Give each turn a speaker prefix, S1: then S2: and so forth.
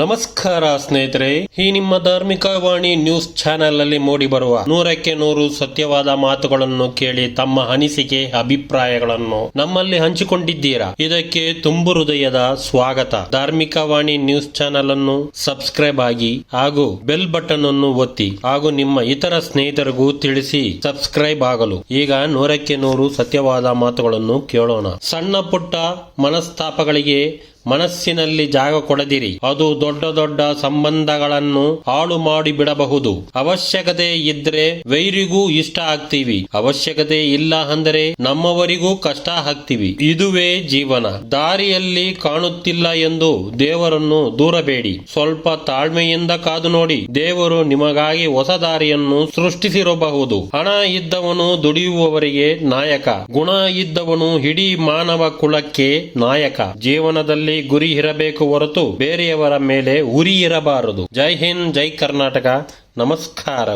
S1: ನಮಸ್ಕಾರ ಸ್ನೇಹಿತರೆ, ಈ ನಿಮ್ಮ ಧಾರ್ಮಿಕ ವಾಣಿ ನ್ಯೂಸ್ ಚಾನೆಲ್ ಅಲ್ಲಿ ಮೂಡಿ ಬರುವ ನೂರಕ್ಕೆ ನೂರು ಸತ್ಯವಾದ ಮಾತುಗಳನ್ನು ಕೇಳಿ ತಮ್ಮ ಅನಿಸಿಕೆ, ಅಭಿಪ್ರಾಯಗಳನ್ನು ನಮ್ಮಲ್ಲಿ ಹಂಚಿಕೊಂಡಿದ್ದೀರಾ? ಇದಕ್ಕೆ ತುಂಬು ಹೃದಯದ ಸ್ವಾಗತ. ಧಾರ್ಮಿಕ ವಾಣಿ ನ್ಯೂಸ್ ಚಾನೆಲ್ ಅನ್ನು ಸಬ್ಸ್ಕ್ರೈಬ್ ಆಗಿ ಹಾಗೂ ಬೆಲ್ ಬಟನ್ ಅನ್ನು ಒತ್ತಿ ಹಾಗೂ ನಿಮ್ಮ ಇತರ ಸ್ನೇಹಿತರಿಗೂ ತಿಳಿಸಿ ಸಬ್ಸ್ಕ್ರೈಬ್ ಆಗಲು. ಈಗ ನೂರಕ್ಕೆ ನೂರು ಸತ್ಯವಾದ ಮಾತುಗಳನ್ನು ಕೇಳೋಣ. ಸಣ್ಣ ಪುಟ್ಟ ಮನಸ್ತಾಪಗಳಿಗೆ ಮನಸ್ಸಿನಲ್ಲಿ ಜಾಗ ಕೊಡದಿರಿ. ಅದು ದೊಡ್ಡ ದೊಡ್ಡ ಸಂಬಂಧಗಳನ್ನು ಹಾಳು ಮಾಡಿ ಬಿಡಬಹುದು. ಅವಶ್ಯಕತೆ ಇದ್ರೆ ವೈರಿಗೂ ಇಷ್ಟ ಆಗ್ತೀವಿ. ಅವಶ್ಯಕತೆ ಇಲ್ಲ ಅಂದರೆ ನಮ್ಮವರಿಗೂ ಕಷ್ಟ ಆಗ್ತೀವಿ. ಇದುವೇ ಜೀವನ. ದಾರಿಯಲ್ಲಿ ಕಾಣುತ್ತಿಲ್ಲ ಎಂದು ದೇವರನ್ನು ದೂರಬೇಡಿ. ಸ್ವಲ್ಪ ತಾಳ್ಮೆಯಿಂದ ಕಾದು ನೋಡಿ. ದೇವರು ನಿಮಗಾಗಿ ಹೊಸ ದಾರಿಯನ್ನು ಸೃಷ್ಟಿಸಿರಬಹುದು. ಹಣ ಇದ್ದವನು ದುಡಿಯುವವರಿಗೆ ನಾಯಕ. ಗುಣ ಇದ್ದವನು ಇಡೀ ಮಾನವ ಕುಲಕ್ಕೆ ನಾಯಕ. ಜೀವನದಲ್ಲಿ ಗುರಿ ಇರಬೇಕು ಹೊರತು ಬೇರೆಯವರ ಮೇಲೆ ಉರಿ ಇರಬಾರದು. ಜೈ ಹಿಂದ್ ಜೈ ಕರ್ನಾಟಕ. ನಮಸ್ಕಾರ.